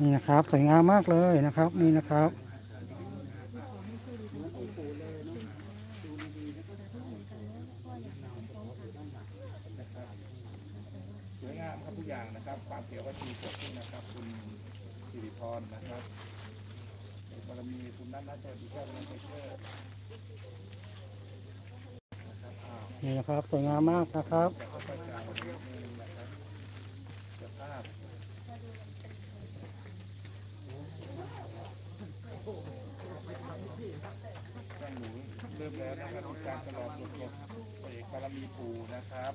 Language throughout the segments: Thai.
นี่นะครับสวยงามมากเลยนะครับ นี่นะครับสวยงามครับทุกอย่างนะครับ ความเสียวัตถีเกิดขึ้นนะครับ คุณสิริพรนะครับบารมีคุณนัทนัทสวัสดีครับนัทเชอร์นะครับอ้าวนี่นะครับสวยงามมากนะครับ จะเข้าไปจานวันนี้นึงนะครับเจ้าภาพท่านหนูเริ่มแล้วนะครับมีการตลอดหลบหลบเอกบารมีปู่นะครับ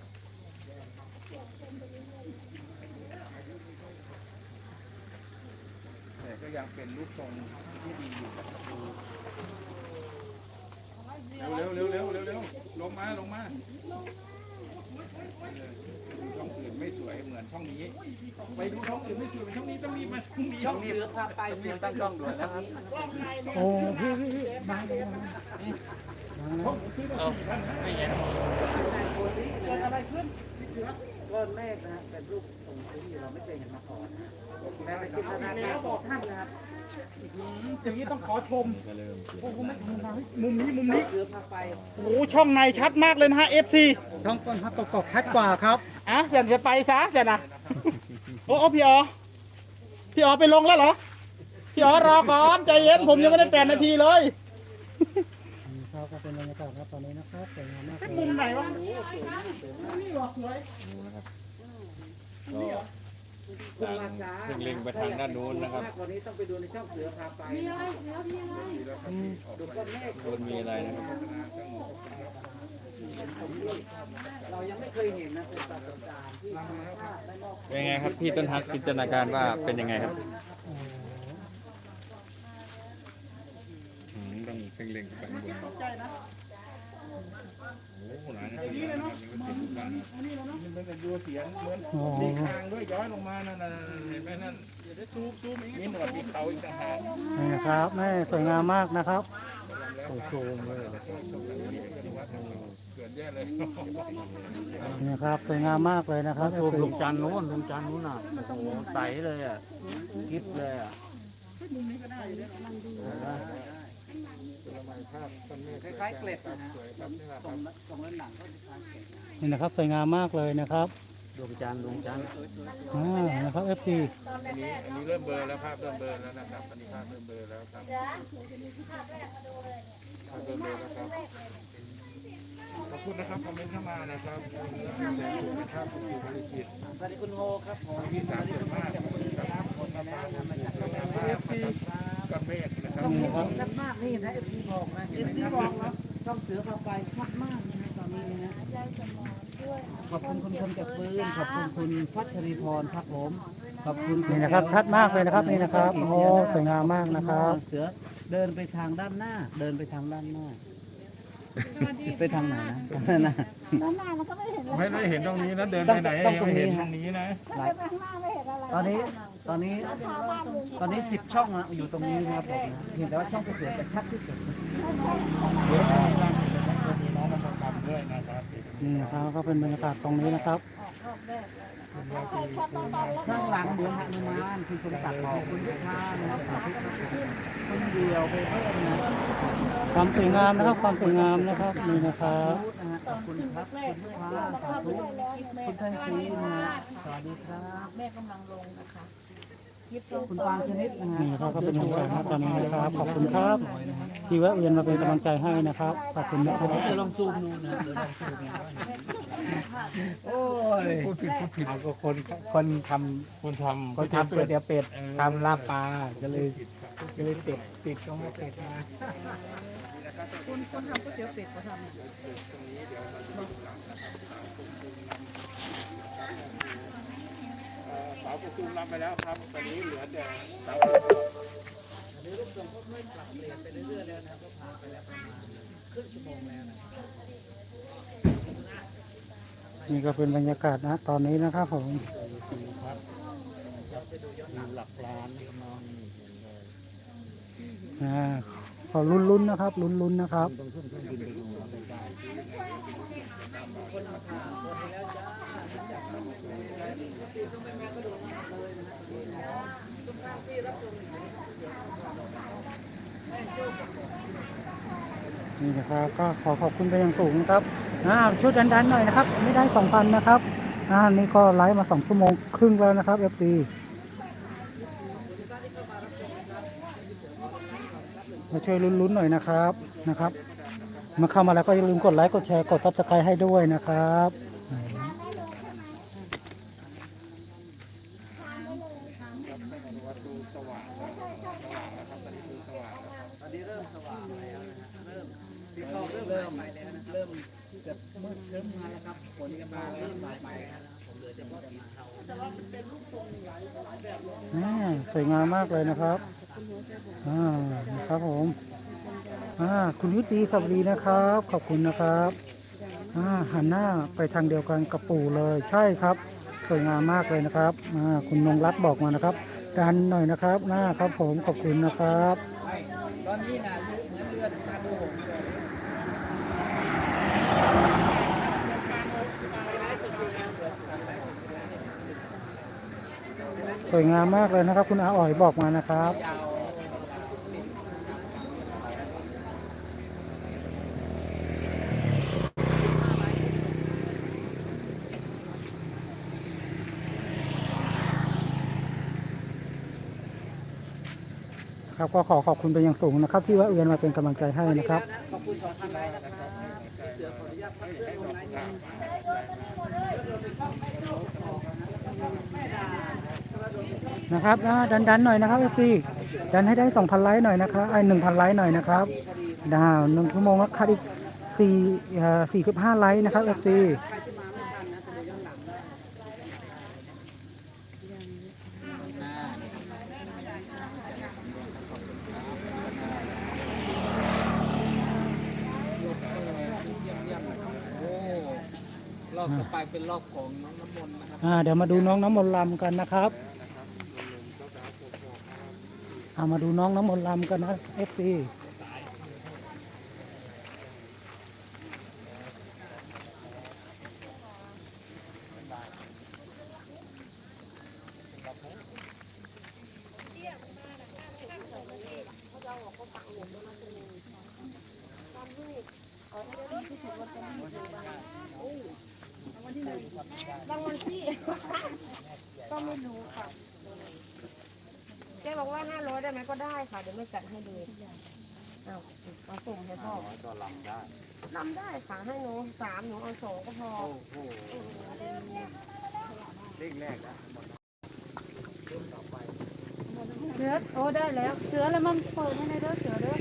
แต่ก็ยังเป็นรูปทรงที่ดีอยู่นะครับดูเร็วเร็วเร็วเร็วเร็วลงมาลงมาดูช่องอื่นไม่สวยเหมือนช่องนี้ ไปดูช่องอื่นไม่สวยเหมือนช่องนี้ต้องรีบมาช่องนี้ช่องเสือพาไปเสือตั้งกล้องด่วนนะครับโอ้พี่พี่พี่บังเลยบัง เลยบังเลยไม่เห็นเกิดอะไรขึ้นก้อนเมฆนะฮะเป็นรูปทรงที่เราไม่เคยเห็นมาก่อนนะแม้ในจินตนาการของท่านนะครับอย่างนี้ต้องขอชมโอ้โหไม่มุมนี้มุมนี้เสือพาไปโอ้โหช่องในชัดมากเลยนะฮะ FC ช่องต้นฮักกอกชัดกว่าครับอะเสียนจะไปซะเสียนะโอ้พี่อ๋อพี่อ๋อไปลงแล้วเหรอพี่อ๋อรอก่อนใจเย็นผมยังไม่ได้แปดนาทีเลย สวยงามมากเลยมุมไหนวะนี่เหรอสวยคุณมาช้าเล็งๆไปทางด้านนู้นนะครับมากกว่านี้ต้องไปดูในช่องเสือพาไปดูก้อนเมฆมันมีอะไรนะครับเรายังไม่เคยเห็นนะเป็นปรากฏการณ์ที่ธรรมชาติได้มอบเป็นไงครับพี่ต้นฮักจินตนาการว่าเป็นยังไงครับอืมต้องเล็งๆไปข้างบนครับ โอ้โหหลายนาทีแล้วนะครับยังไม่เสร็จทุกด้านนะมันจะดูเสียงเหมือนโอ้มีคางด้วยย้อยลงมานั่นๆๆเห็นไหมนั่นเดี๋ยวได้ซูมซูมมีหนวดมีเขาอีกต่างหากนี่นะครับแม่สวยงามมากนะครับโอ้โหเลยเกิดแย่เลยนี่นะครับสวยงามมากเลยนะครับชมดวงจันทร์โน้นดวงจันทร์โน้นอะโอ้โหใสเลยอะกิฟเลยอะ คล้ายๆเกล็ดนะฮะทรงทรงแล้วหนังก็คล้ายๆเกล็ดนะนี่นะครับสวยงามมากเลยนะครับดวงจันทร์ดวงจันทร์อ่านะครับ FC อันนี้อันนี้เริ่มเบลอแล้วภาพเริ่มเบลอแล้วนะครับอันนี้ภาพเริ่มเบลอแล้วครับภาพเริ่มเบลอแล้วครับขอบคุณนะครับคอมเมนต์เข้ามานะครับนะครับคุณครูบริจิตรสวัสดีคุณโฮครับผมที่สามเดือนมากนะครับคนมาตามมาจากสนามมาก้อนเมฆนะครับ นี่นะครับชัดมากนี่นะเอฟซีบอกนะเอฟซีบอกนะช่องเสือพาไปชัดมากนะตอนนี้นะขอบคุณคุณคมจากปืนขอบคุณคุณพัชรีพรครับผมขอบคุณนี่นะครับชัดมากเลยนะครับนี่นะครับโอ้สวยงามมากนะครับ เสือเดินไปทางด้านหน้า เดินไปทางด้านหน้า ไปทางไหนนะทางหน้าด้านหน้ามันก็ไม่เห็นอะไรไม่ได้เห็นตรงนี้นะเดินไปไหนยังไม่เห็นตรงนี้นะหลายไปข้างหน้าไม่เห็นอะไรตอนนี้ตอนนี้ชาวบ้านลุงตอนนี้สิบช่องนะอยู่ตรงนี้นะครับผมนะเห็นแต่ว่าช่องเสือจะชัดที่สุดด้วยนะครับนี่นะครับก็เป็นบรรยากาศตรงนี้นะครับ ข้างหลังเหมือนหนุมานคือคนตัดบอกคุณลูกค้านะครับสาธุคนเดียวไปเพิ่มนะความสวยงามนะครับความสวยงามนะครับนี่นะครับพูดนะฮะขอบคุณครับคุณลูกค้าสาธุคุณท่านซีนะฮะสวัสดีครับแม่กำลังลงนะคะยิบลงคุณปางชนิดนะฮะนี่นะครับก็เป็นบรรยากาศณตอนนี้นะครับขอบคุณครับ ที่แวะเวียนมาเป็นกำลังใจให้นะครับขอบคุณนะครับเดี๋ยวลองซูมดูนะ เดี๋ยวลองซูมดูโอ้ยพูดผิดพูดผิดก็คนคนทคุณทำคนทำเป็ดเดียวเป็ดทำลาบปลาก็เลยก็เลยติดติดก็มาเป็ดมาคุณคนทำก๋วยเตี๋ยวเป็ดเขาทำำเสาประตูรับไปแล้วครับตอนนี้เหลือแต่เสานี่ นี่ก็เป็นบรรยากาศนะตอนนี้นะครับผมหลักล้านน้องอ่าขอลุ้นๆนนะครับ ลุ้นๆนะครับนี่นะครับก็ขอขอบคุณไปอย่างสูงนะครับ อ่าช่วยดันๆหน่อยนะครับไม่ได้สองพันนะครับอ่านี่ก็ไลฟ์มาสองชั่วโมงครึ่งแล้วนะครับ FC มาช่วยลุ้นๆหน่อยนะครับนะครับ มาเข้ามาแล้วก็อย่าลืมกดไลค์กดแชร์กดซับสไครต์ให้ด้วยนะครับตอนนี้เริ่มสว่างแล้วนะเริ่มที่เขาเริ่มเริ่ม ริ่มจะมืดครึ้มมาแล้วครับฝนกำลังเริ่มมาไปแล้วผมเหลือเฉพาสีเทาอ่าสวยงามมากเลยนะครับอ่านะครับผมอ่าคุณยุติสวัสดีนะครับ ขอบคุณนะครับอ่าหันหน้าไปทางเดียวกันกับปู่เลยใช่ครับ สวยงามมากเลยนะครับอ่าคุณนงรัตน์บอกมานะครับดันหน่อยนะครับหน้าครับผมขอบคุณนะครับตอนนี้นะเหมือนเรือสปาโด วยงามมากเลยนะครับ คุณอาอ๋อยบอกมานะครับครับก็ขอขอบคุณไปนอย่างสูงนะครับ ที่แวะเวียนมาเป็นกำลังใจให้นะครับขอบคุณสองพันไลค์นะครับเสือขออนุญาตพักเรื่อลงไลค์ นะครับนะดันดันหน่อยนะครับเอฟซีดันให้ได้สองพันไลค์หน่อยนะครับไอ้หนึ่งพันไลค์หน่อยนะครับดาวหนึ่งชั่วโมงแล้วคัดอีกสี่เอ่อสี่สิบห้าไลค์นะครับเอฟซี รอบต่อไปเป็นรอบของน้องน้ำมนต์นะครับอ่าเดี๋ยวมาดูน้องน้ำมนต์ลำกันนะครับเอามาดูน้องน้ำมนต์ลำกันนะเอฟซี รางวัลที่ ก็ไม่รู้ค่ะแกบอกว่าห้าร้อยได้ไหมก็ได้ค่ะเดี๋ยวไม่จัดให้เลยเอาเอาส่งให้พ่อก็ลำได้ลำได้ค่ะให้หนูสามหนูเอาสองก็พอเสือโอ้ได้แล้ว เสือแล้วมันเปิดให้ในเด้อเสือเด้อ